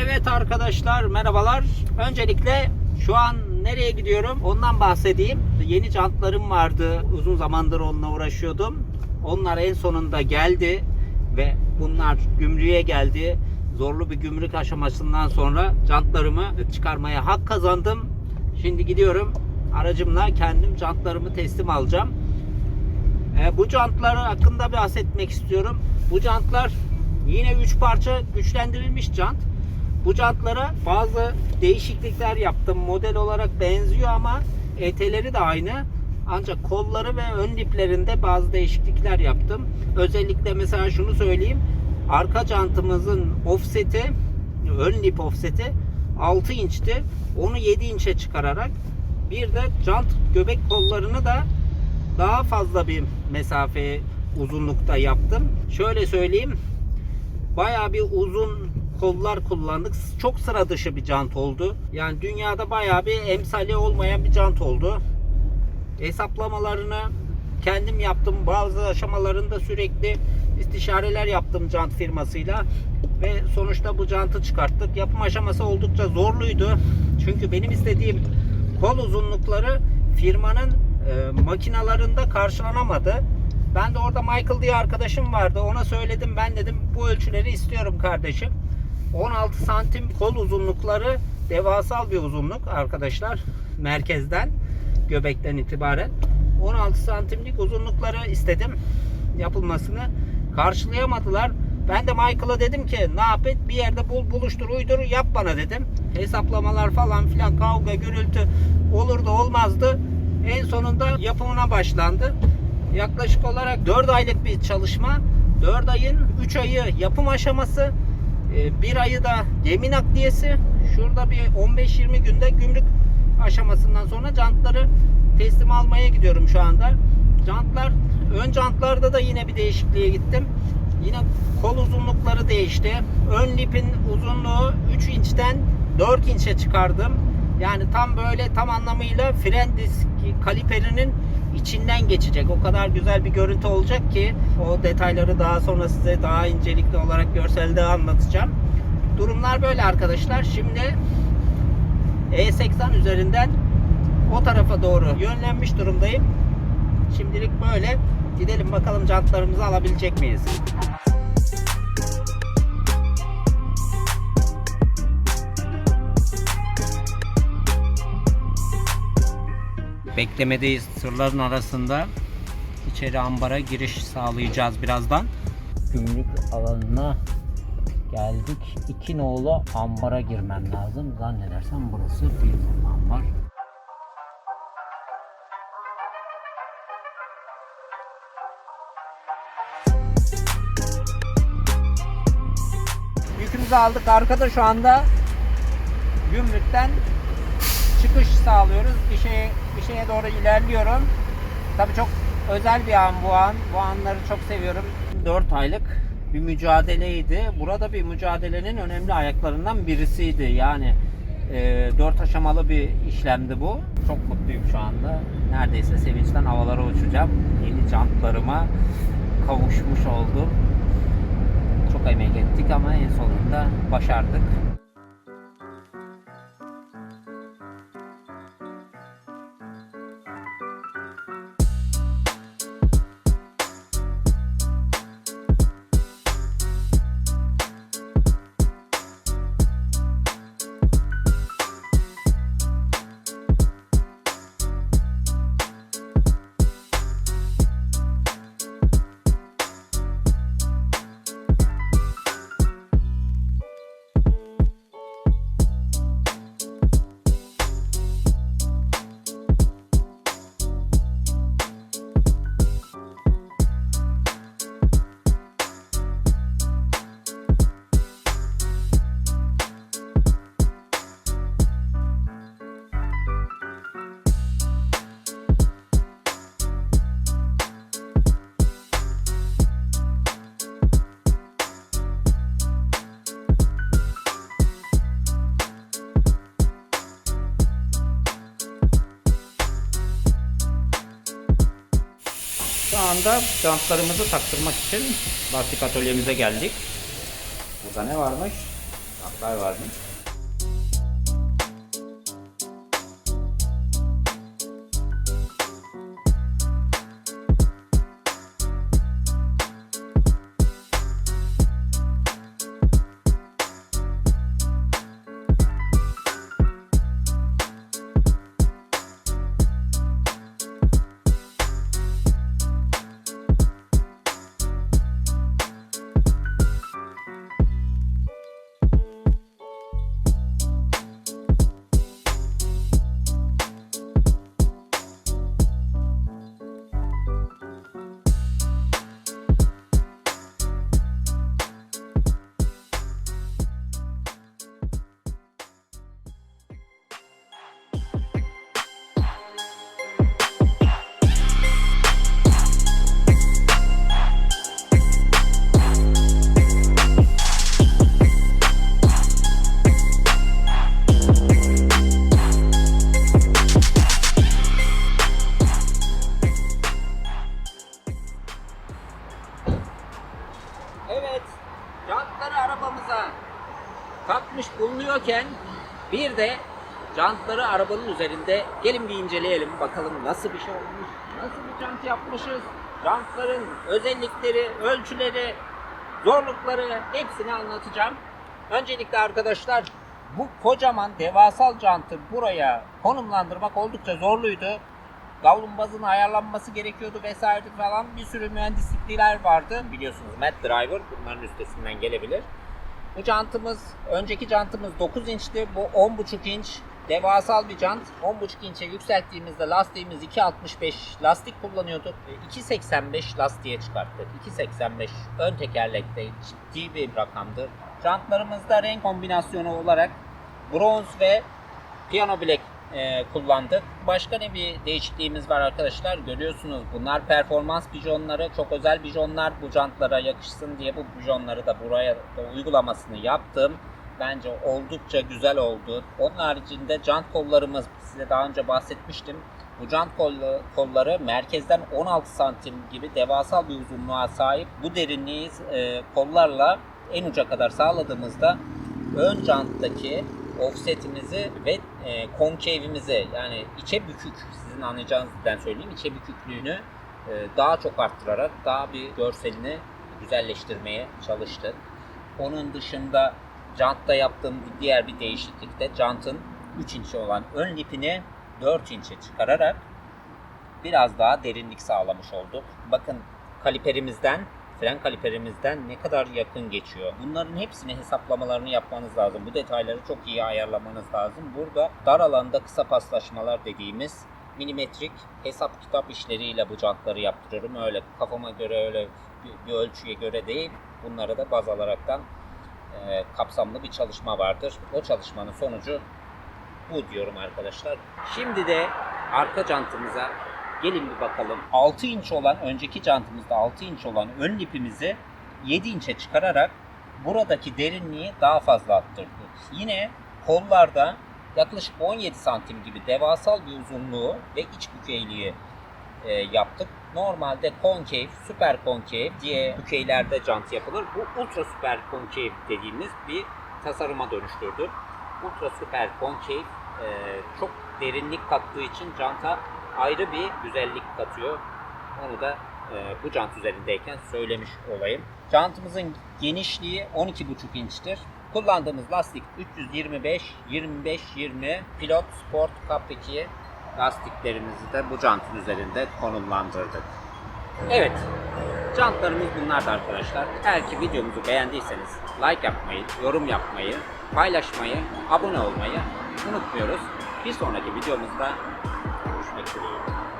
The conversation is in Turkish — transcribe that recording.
Evet arkadaşlar merhabalar. Öncelikle şu an nereye gidiyorum ondan bahsedeyim. Yeni jantlarım vardı. Uzun zamandır onunla uğraşıyordum. Onlar en sonunda geldi ve bunlar gümrüğe geldi. Zorlu bir gümrük aşamasından sonra jantlarımı çıkarmaya hak kazandım. Şimdi gidiyorum. Aracımla kendim jantlarımı teslim alacağım. E, bu jantları hakkında bahsetmek istiyorum. Bu jantlar yine 3 parça güçlendirilmiş jant. Bu jantlara bazı değişiklikler yaptım. Model olarak benziyor ama eteleri de aynı. Ancak kolları ve ön liplerinde bazı değişiklikler yaptım. Özellikle mesela şunu söyleyeyim. Arka jantımızın offseti, ön lip offseti 6 inçti. Onu 7 inçe çıkararak bir de jant göbek kollarını da daha fazla bir mesafe uzunlukta yaptım. Şöyle söyleyeyim. Bayağı bir uzun kollar kullandık. Çok sıra dışı bir jant oldu. Yani dünyada bayağı bir emsali olmayan bir jant oldu. Hesaplamalarını kendim yaptım. Bazı aşamalarında sürekli istişareler yaptım jant firmasıyla ve sonuçta bu jantı çıkarttık. Yapım aşaması oldukça zorluydu. Çünkü benim istediğim kol uzunlukları firmanın e, makinalarında karşılanamadı. Ben de orada Michael diye arkadaşım vardı. Ona söyledim. Ben dedim bu ölçüleri istiyorum kardeşim. 16 santim kol uzunlukları devasal bir uzunluk arkadaşlar. Merkezden göbekten itibaren 16 santimlik uzunlukları istedim yapılmasını. Karşılayamadılar. Ben de Michael'a dedim ki ne yap et bir yerde bul buluştur uydur yap bana dedim. Hesaplamalar falan filan kavga gürültü olur da olmazdı. En sonunda yapımına başlandı. Yaklaşık olarak 4 aylık bir çalışma. 4 ayın 3 ayı yapım aşaması. E, Bir ayı da gemi nakliyesi. Şurada bir 15-20 günde gümrük aşamasından sonra jantları teslim almaya gidiyorum şu anda. Jantlar, ön jantlarda da yine bir değişikliğe gittim. Yine kol uzunlukları değişti. Ön lipin uzunluğu 3 inçten 4 inçe çıkardım. Yani tam böyle tam anlamıyla fren diski kaliperinin içinden geçecek. O kadar güzel bir görüntü olacak ki o detayları daha sonra size daha incelikli olarak görselde anlatacağım. Durumlar böyle arkadaşlar. Şimdi E80 üzerinden o tarafa doğru yönlenmiş durumdayım. Şimdilik böyle. Gidelim bakalım jantlarımızı alabilecek miyiz? Beklemedeyiz. Sırların arasında içeri ambara giriş sağlayacağız birazdan. Gümrük alanına geldik. İki nolu ambara girmem lazım. Zannedersem burası bir nolu ambar. Yükümüzü aldık. Arkada şu anda gümrükten çıkış sağlıyoruz. Bir şeye, bir şeye doğru ilerliyorum. Tabii çok özel bir an bu an. Bu anları çok seviyorum. 4 aylık bir mücadeleydi. Burada bir mücadelenin önemli ayaklarından birisiydi. Yani e, 4 aşamalı bir işlemdi bu. Çok mutluyum şu anda. Neredeyse sevinçten havalara uçacağım. Yeni jantlarıma kavuşmuş oldum. Çok emek ettik ama en sonunda başardık. Anda jantlarımızı taktırmak için lastik atölyemize geldik. Burada ne varmış? Jantlar varmış. Bir de jantları arabanın üzerinde gelin bir inceleyelim bakalım nasıl bir şey olmuş, nasıl bir jant yapmışız, jantların özellikleri, ölçüleri, zorlukları hepsini anlatacağım. Öncelikle arkadaşlar bu kocaman devasal jantı buraya konumlandırmak oldukça zorluydu. Davlumbazın ayarlanması gerekiyordu vesaire falan bir sürü mühendislikler vardı. Biliyorsunuz Mad Driver bunların üstesinden gelebilir. Bu jantımız, önceki jantımız 9 inçti. Bu 10.5 inç. Devasal bir jant. 10.5 inçe yükselttiğimizde lastiğimiz 2.65 lastik kullanıyorduk. E, 2.85 lastiğe çıkarttık. 2.85 ön tekerlekte ciddi bir rakamdır. Jantlarımızda renk kombinasyonu olarak bronz ve piyano bilek e, kullandık. Başka ne bir değişikliğimiz var arkadaşlar? Görüyorsunuz bunlar performans bijonları. Çok özel bijonlar bu jantlara yakışsın diye bu bijonları da buraya da uygulamasını yaptım. Bence oldukça güzel oldu. Onun haricinde jant kollarımız size daha önce bahsetmiştim. Bu jant kolları merkezden 16 santim gibi devasal bir uzunluğa sahip. Bu derinliği e, kollarla en uca kadar sağladığımızda ön janttaki offsetimizi ve e, konkevimizi yani içe bükük sizin anlayacağınız dilden söyleyeyim içe büküklüğünü e, daha çok arttırarak daha bir görselini güzelleştirmeye çalıştık. Onun dışında jantta yaptığım bir diğer bir değişiklik de jantın 3 inç olan ön lipini 4 inçe çıkararak biraz daha derinlik sağlamış olduk. Bakın kaliperimizden, fren kaliperimizden ne kadar yakın geçiyor. Bunların hepsini hesaplamalarını yapmanız lazım. Bu detayları çok iyi ayarlamanız lazım. Burada dar alanda kısa paslaşmalar dediğimiz milimetrik hesap kitap işleriyle bu jantları yaptırıyorum. Öyle kafama göre öyle bir, ölçüye göre değil. Bunları da baz alaraktan e, kapsamlı bir çalışma vardır. O çalışmanın sonucu bu diyorum arkadaşlar. Şimdi de arka jantımıza gelin bir bakalım. 6 inç olan önceki jantımızda 6 inç olan ön lipimizi 7 inçe çıkararak buradaki derinliği daha fazla arttırdık. Yine kollarda yaklaşık 17 santim gibi devasal bir uzunluğu ve iç bükeyliği e, yaptık. Normalde konkev, süper konkev diye bükeylerde jant yapılır. Bu ultra süper konkev dediğimiz bir tasarıma dönüştürdük. Ultra süper konkev e, çok derinlik kattığı için janta ayrı bir güzellik katıyor. Onu da e, bu jant üzerindeyken söylemiş olayım. Jantımızın genişliği 12,5 inçtir. Kullandığımız lastik 325 25 20 Pilot Sport Cup 2 lastiklerimizi de bu jantın üzerinde konumlandırdık. Evet, jantlarımız bunlardı arkadaşlar. Eğer ki videomuzu beğendiyseniz like yapmayı, yorum yapmayı, paylaşmayı, abone olmayı unutmuyoruz. Bir sonraki videomuzda and Trinity.